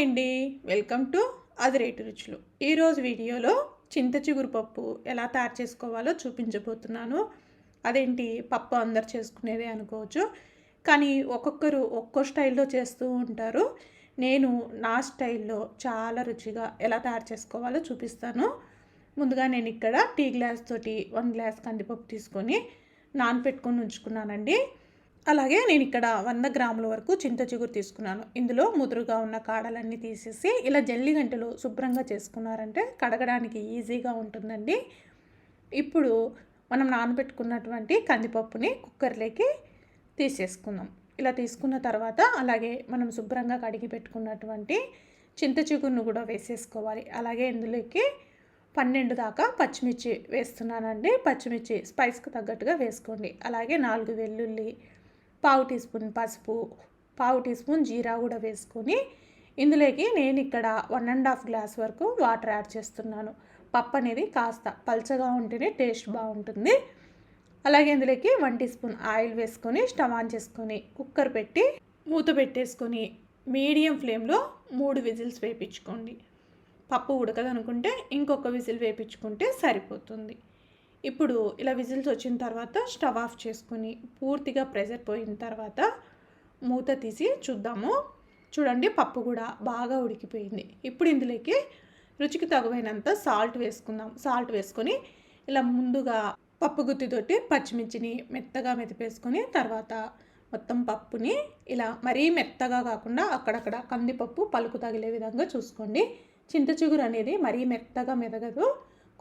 Hi అండి. Welcome to అదిరేటి రుచులు. ఈరోజు వీడియోలో చింత చిగురు పప్పు ఎలా తయారు చేసుకోవాలో చూపించబోతున్నాను. అదేంటి? పప్పు అందరు చేసుకునేదే అనుకోవచ్చు. కానీ ఒక్కొక్కరు ఒక్కో స్టైల్లో చేస్తూ ఉంటారు. నేను నా స్టైల్లో చాలా రుచిగా ఎలా తయారు చేసుకోవాలో చూపిస్తాను. ముందుగా నేను ఇక్కడ టీ గ్లాస్ తోటి వన్ గ్లాస్ కందిపప్పు తీసుకొని నానపెట్టుకొని ఉంచుకున్నానండి. అలాగే నేను ఇక్కడ వంద గ్రాముల వరకు చింత చిగురు తీసుకున్నాను. ఇందులో ముదురుగా ఉన్న కాడలన్నీ తీసేసి ఇలా జల్లి గంటలు శుభ్రంగా చేసుకున్నారంటే కడగడానికి ఈజీగా ఉంటుందండి. ఇప్పుడు మనం నానబెట్టుకున్నటువంటి కందిపప్పుని కుక్కర్లోకి తీసేసుకుందాం. ఇలా తీసుకున్న తర్వాత అలాగే మనం శుభ్రంగా కడిగి పెట్టుకున్నటువంటి చింత చిగురును కూడా వేసేసుకోవాలి. అలాగే ఇందులోకి పన్నెండు దాకా పచ్చిమిర్చి వేస్తున్నానండి. పచ్చిమిర్చి స్పైస్కి తగ్గట్టుగా వేసుకోండి. అలాగే నాలుగు వెల్లుల్లి పావు టీ స్పూన్ పసుపు పావు టీ స్పూన్ జీరా కూడా వేసుకొని ఇందులోకి నేను ఇక్కడ వన్ అండ్ హాఫ్ గ్లాస్ వరకు వాటర్ యాడ్ చేస్తున్నాను. పప్పు అనేది కాస్త పల్చగా ఉంటేనే టేస్ట్ బాగుంటుంది. అలాగే ఇందులోకి వన్ టీ స్పూన్ ఆయిల్ వేసుకొని స్టవ్ ఆన్ చేసుకొని కుక్కర్ పెట్టి మూత పెట్టేసుకొని మీడియం ఫ్లేమ్లో మూడు విజిల్స్ వేయించుకోండి. పప్పు ఉడకదనుకుంటే ఇంకొక విజిల్ వేయించుకుంటే సరిపోతుంది. ఇప్పుడు ఇలా విజిల్స్ వచ్చిన తర్వాత స్టవ్ ఆఫ్ చేసుకొని పూర్తిగా ప్రెషర్ పోయిన తర్వాత మూత తీసి చూద్దాము. చూడండి పప్పు కూడా బాగా ఉడికిపోయింది. ఇప్పుడు ఇందులోకి రుచికి తగువైనంత సాల్ట్ వేసుకుందాం. సాల్ట్ వేసుకొని ఇలా ముందుగా పప్పు గుత్తితోటి పచ్చిమిర్చిని మెత్తగా మెతిపేసుకొని తర్వాత మొత్తం పప్పుని ఇలా మరీ మెత్తగా కాకుండా అక్కడక్కడ కందిపప్పు పలుకు తగిలే విధంగా చూసుకోండి. చింత చిగురు అనేది మరీ మెత్తగా మెదగదు.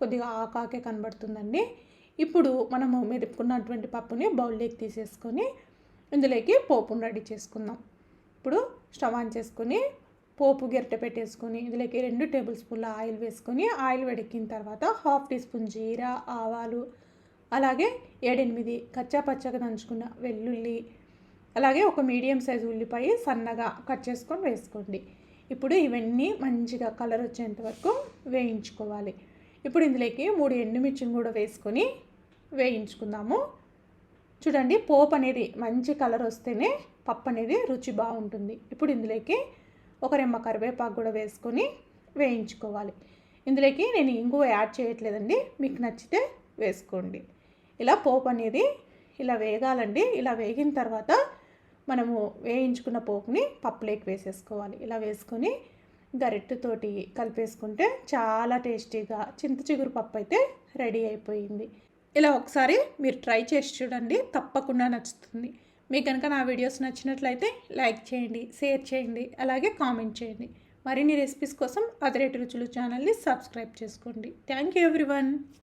కొద్దిగా ఆకాకే కనబడుతుందండి. ఇప్పుడు మనము మెరుపుకున్నటువంటి పప్పుని బౌల్లోకి తీసేసుకొని ఇందులోకి పోపును రెడీ చేసుకుందాం. ఇప్పుడు స్టవ్ ఆన్ చేసుకొని పోపు గెరటె పెట్టేసుకొని ఇందులోకి రెండు టేబుల్ స్పూన్ల ఆయిల్ వేసుకొని ఆయిల్ వెడికిన తర్వాత హాఫ్ టీ స్పూన్ జీరా ఆవాలు అలాగే ఏడెనిమిది కచ్చా పచ్చగా దంచుకున్న వెల్లుల్లి అలాగే ఒక మీడియం సైజు ఉల్లిపాయ సన్నగా కట్ చేసుకొని వేసుకోండి. ఇప్పుడు ఇవన్నీ మంచిగా కలర్ వచ్చేంత వరకు వేయించుకోవాలి. ఇప్పుడు ఇందులోకి మూడు ఎండుమిర్చిని కూడా వేసుకొని వేయించుకుందాము. చూడండి పోపు అనేది మంచి కలర్ వస్తేనే పప్పు అనేది రుచి బాగుంటుంది. ఇప్పుడు ఇందులోకి ఒక రెమ్మ కరివేపాకు కూడా వేసుకొని వేయించుకోవాలి. ఇందులోకి నేను ఇంగువ యాడ్ చేయట్లేదండి మీకు నచ్చితే వేసుకోండి. ఇలా పోపు అనేది ఇలా వేగాలండి. ఇలా వేగిన తర్వాత మనము వేయించుకున్న పోపుని పప్పులోకి వేసేసుకోవాలి. ఇలా వేసుకొని గరిటెతోటి కలిపేసుకుంటే చాలా టేస్టీగా చింత చిగురు పప్పు అయితే రెడీ అయిపోయింది. ఇలా ఒకసారి మీరు ట్రై చేసి చూడండి తప్పకుండా నచ్చుతుంది. మీకు కనుక నా వీడియోస్ నచ్చినట్లయితే లైక్ చేయండి షేర్ చేయండి అలాగే కామెంట్ చేయండి. మరిన్ని రెసిపీస్ కోసం అదరేటి రుచులు ఛానల్ని సబ్స్క్రైబ్ చేసుకోండి. Thank you everyone.